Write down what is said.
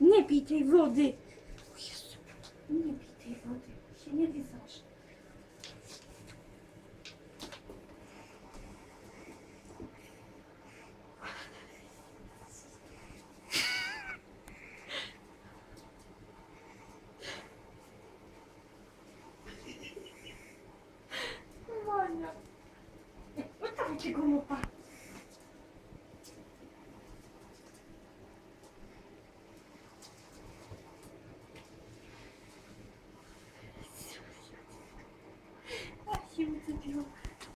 Nie pij tej wody. O Jezu, nie pij tej wody. Się nie wysasz. Mania. Oddawaj no tego mopa.